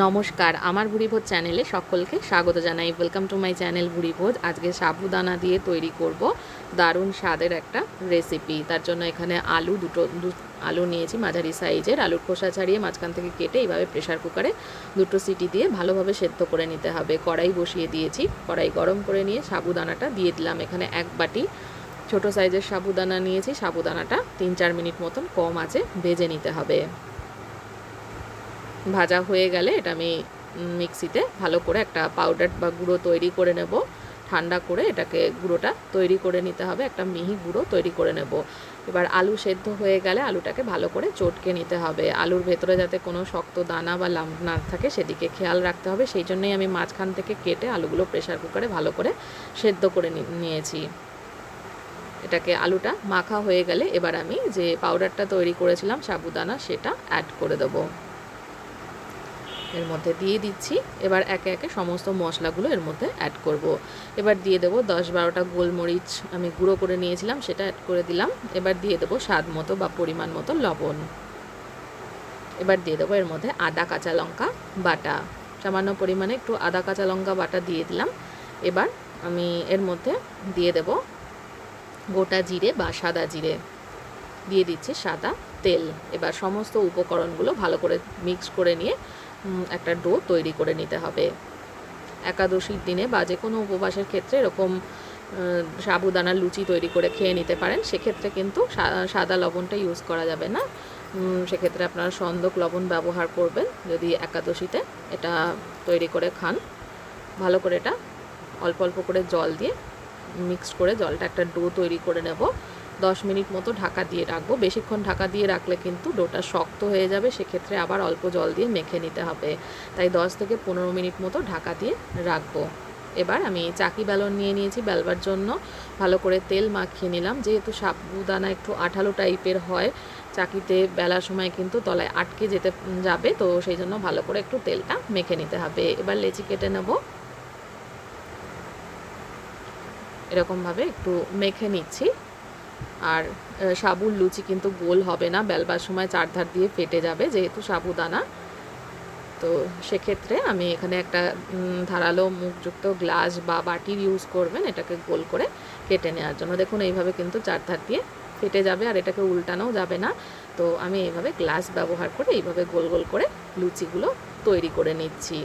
নমস্কার, আমার ভুড়িভোজ চ্যানেলে সকলকে স্বাগত জানাই। Welcome to my channel Bhuribhoj আজকে সাবুদানা দিয়ে তৈরি করব দারুণ স্বাদের একটা রেসিপি তার জন্য এখানে আলু দুটো আলু নিয়েছি মাঝারি সাইজের। আলুর খোসা ছাড়িয়ে মাঝখান থেকে কেটে এইভাবে প্রেশার কুকারে দুটো সিটি দিয়ে ভালোভাবে সেদ্ধ করে নিতে হবে। কড়াই বসিয়ে দিয়েছি। কড়াই গরম করে নিয়ে সাবুদানাটা দিয়ে দিলাম। এখানে এক বাটি ছোট সাইজের সাবুদানা নিয়েছি। সাবুদানাটা তিন চার মিনিট মতন কম আছে, ভেজে নিতে হবে। ভাজা হয়ে গেলে এটা আমি মিক্সিতে ভালো করে একটা পাউডার বা গুঁড়ো তৈরি করে নেব। ঠান্ডা করে এটাকে গুঁড়োটা তৈরি করে নিতে হবে, একটা মিহি গুঁড়ো তৈরি করে নেব। এবার আলু সেদ্ধ হয়ে গেলে আলুটাকে ভালো করে চটকে নিতে হবে। আলুর ভেতরে যাতে কোনো শক্ত দানা বা লাম্প না থাকে সেদিকে খেয়াল রাখতে হবে। সেই জন্যই আমি মাঝখান থেকে কেটে আলুগুলো প্রেশার কুকারে ভালো করে সেদ্ধ করে নিয়েছি। এটাকে আলুটা মাখা হয়ে গেলে এবার আমি যে পাউডারটা তৈরি করেছিলাম, সাবুদানা, সেটা অ্যাড করে দেবো। এর মধ্যে দিয়ে দিচ্ছি। এবার একে একে সমস্ত মশলাগুলো এর মধ্যে অ্যাড করব। এবার দিয়ে দেবো দশ বারোটা গোলমরিচ আমি গুঁড়ো করে নিয়েছিলাম, সেটা অ্যাড করে দিলাম। এবার দিয়ে দেবো স্বাদ মতো বা পরিমাণ মতো লবণ। এবার দিয়ে দেবো এর মধ্যে আদা কাঁচা লঙ্কা বাটা। সামান্য পরিমাণে একটু আদা কাঁচা লঙ্কা বাটা দিয়ে দিলাম। এবার আমি এর মধ্যে দিয়ে দেব গোটা জিরে বা সাদা জিরে। দিয়ে দিচ্ছি সাদা তেল। এবার সমস্ত উপকরণগুলো ভালো করে মিক্স করে নিয়ে একটা ডো তৈরি করে নিতে হবে। একাদশীর দিনে বা যে কোনো উপবাসের ক্ষেত্রে এরকম সাবুদানার লুচি তৈরি করে খেয়ে নিতে পারেন। সেক্ষেত্রে কিন্তু সাদা লবণটা ইউজ করা যাবে না। সেক্ষেত্রে আপনারা সন্দক লবণ ব্যবহার করবেন যদি একাদশীতে। এটা তৈরি করে খান। ভালো করে এটা অল্প অল্প করে জল দিয়ে মিক্সড করে জলটা একটা ডো তৈরি করে নেব। দশ মিনিট মতো ঢাকা দিয়ে রাখব। বেশিক্ষণ ঢাকা দিয়ে রাখলে কিন্তু ডোটা শক্ত হয়ে যাবে, সেক্ষেত্রে আবার অল্প জল দিয়ে মেখে নিতে হবে। তাই দশ থেকে পনেরো মিনিট মতো ঢাকা দিয়ে রাখব। এবার আমি চাকি বেলন নিয়ে নিয়েছি বেলবার জন্য। ভালো করে তেল মাখিয়ে নিলাম। যেহেতু সাবুদানা একটু আঠালো টাইপের হয়, চাকিতে বেলার সময় কিন্তু তলায় আটকে যেতে যাবে, তো সেই জন্য ভালো করে একটু তেলটা মেখে নিতে হবে। এবার লেচি কেটে নেব। এরকমভাবে একটু মেখে নিচ্ছি। আর সাবুর লুচি কিন্তু গোল হবে না, বেলবার সময় চারধার দিয়ে ফেটে যাবে যেহেতু সাবুদানা। তো সেক্ষেত্রে আমি এখানে একটা ধারালো মুখযুক্ত গ্লাস বা বাটির ইউজ করবেন এটাকে গোল করে কেটে নেওয়ার জন্য। দেখুন, এইভাবে কিন্তু চারধার দিয়ে ফেটে যাবে আর এটাকে উল্টানোও যাবে না। তো আমি এইভাবে গ্লাস ব্যবহার করে এইভাবে গোল গোল করে লুচিগুলো তৈরি করে নিচ্ছি।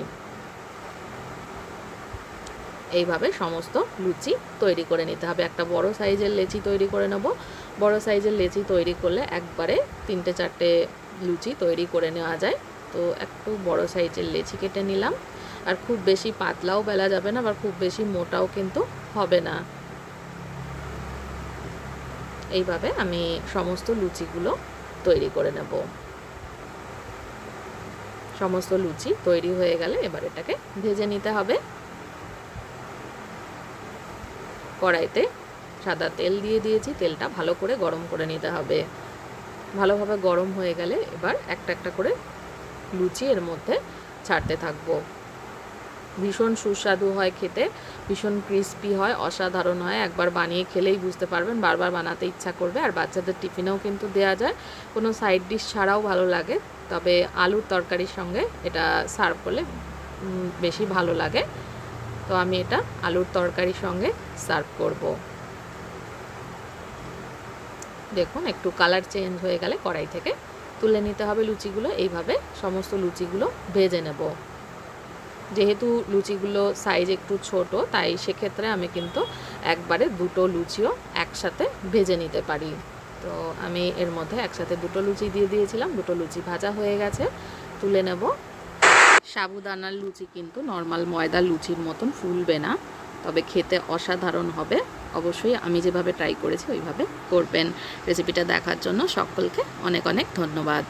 এইভাবে সমস্ত লুচি তৈরি করে নিতে হবে। একটা বড় সাইজের লেচি তৈরি করে নেব। বড় সাইজের লেচি তৈরি করলে একবারে তিনটে চারটে লুচি তৈরি করে নেওয়া যায়। তো একটু বড় সাইজের লেচি কেটে নিলাম। আর খুব বেশি পাতলাও বেলা যাবে না, আবার খুব বেশি মোটাও কিন্তু হবে না। এইভাবে আমি সমস্ত লুচিগুলো তৈরি করে নেব। সমস্ত লুচি তৈরি হয়ে গেলে এবার এটাকে ভেজে নিতে হবে। কড়াইতে সাদা তেল দিয়ে দিয়েছি। তেলটা ভালো করে গরম করে নিতে হবে। ভালোভাবে গরম হয়ে গেলে এবার একটা একটা করে লুচি এর মধ্যে ছাড়তে থাকব। ভীষণ সুস্বাদু হয় খেতে, ভীষণ ক্রিস্পি হয়, অসাধারণ হয়। একবার বানিয়ে খেলেই বুঝতে পারবেন, বারবার বানাতে ইচ্ছা করবে। আর বাচ্চাদের টিফিনেও কিন্তু দেওয়া যায়। কোনো সাইড ডিশ ছাড়াও ভালো লাগে, তবে আলুর তরকারির সঙ্গে এটা সার্ভ করলে বেশি ভালো লাগে। তো আমি এটা আলুর তরকারির সঙ্গে সার্ভ করব। দেখুন, একটু কালার চেঞ্জ হয়ে গেলে কড়াই থেকে তুলে নিতে হবে লুচিগুলো। এইভাবে সমস্ত লুচিগুলো ভেজে নেব। যেহেতু লুচিগুলো সাইজ একটু ছোট, তাই সেক্ষেত্রে আমি কিন্তু একবারে দুটো লুচিও একসাথে ভেজে নিতে পারি। তো আমি এর মধ্যে একসাথে দুটো লুচি দিয়ে দিয়েছিলাম, দুটো লুচি ভাজা হয়ে গেছে। তুলে নেব। সাবুদানার লুচি কিন্তু নর্মাল ময়দার লুচির মতন ফুলবে না, তবে খেতে অসাধারণ হবে। অবশ্যই আমি যেভাবে ট্রাই করেছি, ওইভাবে করবেন। রেসিপিটা দেখার জন্য সকলকে অনেক অনেক ধন্যবাদ।